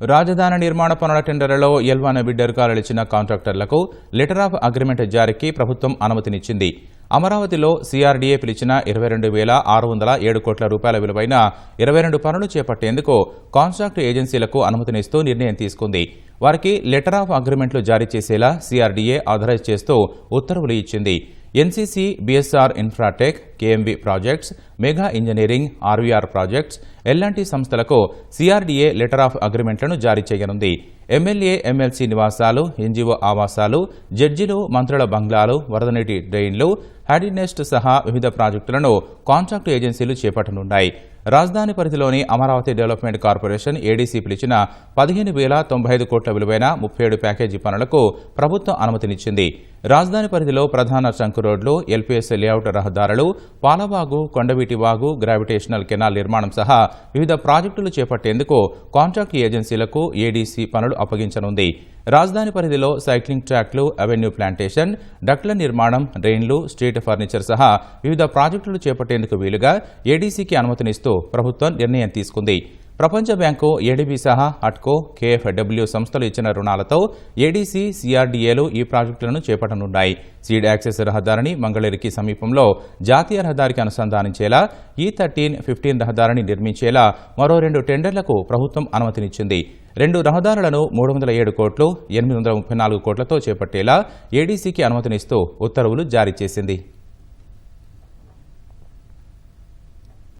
రాజధాని నిర్మాణ పనుల టెండర్లలో ఎల్వాన బిడ్డర్కాలు ఇచ్చిన కాంట్రాక్టర్లకు లెటర్ ఆఫ్ అగ్రిమెంట్ జారీకి ప్రభుత్వం అనుమతినిచ్చింది. అమరావతిలో సీఆర్డీఏ పిలిచిన ఇరవై రెండు వేల ఆరు వందల ఏడు కోట్ల రూపాయల విలువైన ఇరవై రెండు పనులు చేపట్టేందుకు కాంట్రాక్ట్ ఏజెన్సీలకు అనుమతినిస్తూ నిర్ణయం తీసుకుంది. వారికి లెటర్ ఆఫ్ అగ్రిమెంట్లు జారీ చేసేలా సీఆర్డీఏ ఆథరైజ్ చేస్తూ ఉత్తర్వులు ఇచ్చింది. NCC BSR infratech KMB projects mega engineering RVR projects LNT సంస్థలకు సీఆర్డీఏ లెటర్ ఆఫ్ అగ్రిమెంట్లను జారీ చేయనుంది. ఎమ్మెల్యే ఎమ్మెల్సీ నివాసాలు ఎన్జీఓ ఆవాసాలు జడ్జిలు మంత్రుల బంగ్లాలు వరదనీటి డ్రైన్లు హ్యాడినెస్ట్ సహా వివిధ ప్రాజెక్టులను కాంట్రాక్టు ఏజెన్సీలు చేపట్టనున్నాయి. రాజధాని పరిధిలోని అమరావతి డెవలప్మెంట్ కార్పొరేషన్ ఏడీసీ పిలిచిన పదిహేను వేల తొంభై ఐదు కోట్ల విలువైన ముప్పై ఏడు ప్యాకేజీ పనులకు ప్రభుత్వం అనుమతినిచ్చింది. రాజధాని పరిధిలో ప్రధాన చంకు రోడ్లు ఎల్పీఎస్ లేఅవుట్ రహదారులు పాలబాగు కొండవీటి వాగు గ్రావిటేషనల్ కెనాల్ నిర్మాణం సహా వివిధ ప్రాజెక్టులు చేపట్టేందుకు కాంట్రాక్ట్ ఏజెన్సీలకు ఏడీసీ పనులు అప్పగించనుంది. రాజధాని పరిధిలో సైక్లింగ్ ట్రాక్లు అవెన్యూ ప్లాంటేషన్ డక్ల నిర్మాణం డ్రైన్లు స్ట్రీట్ ఫర్నిచర్ సహా వివిధ ప్రాజెక్టులు చేపట్టేందుకు వీలుగా ఏడీసీకి అనుమతినిస్తూ ప్రభుత్వం నిర్ణయం తీసుకుంది. ప్రపంచ బ్యాంకు ఏడీబీ సహా అట్కో కేఎఫ్డబ్ల్యూ సంస్థలు ఇచ్చిన రుణాలతో ఏడీసీ సీఆర్డీఏలు ఈ ప్రాజెక్టులను చేపట్టనున్నాయి. సీడ్ యాక్సెస్ రహదారిని మంగళగిరికి సమీపంలో జాతీయ రహదారికి అనుసంధానించేలా ఈ థర్టీన్ ఫిఫ్టీన్ రహదారిని నిర్మించేలా మరో రెండు టెండర్లకు ప్రభుత్వం అనుమతినిచ్చింది. రెండు రహదారులను మూడు వందల ఏడు కోట్లు ఎనిమిది వందల ముప్పై నాలుగు కోట్లతో చేపట్టేలా ఏడీసీకి అనుమతినిస్తూ ఉత్తర్వులు జారీ చేసింది.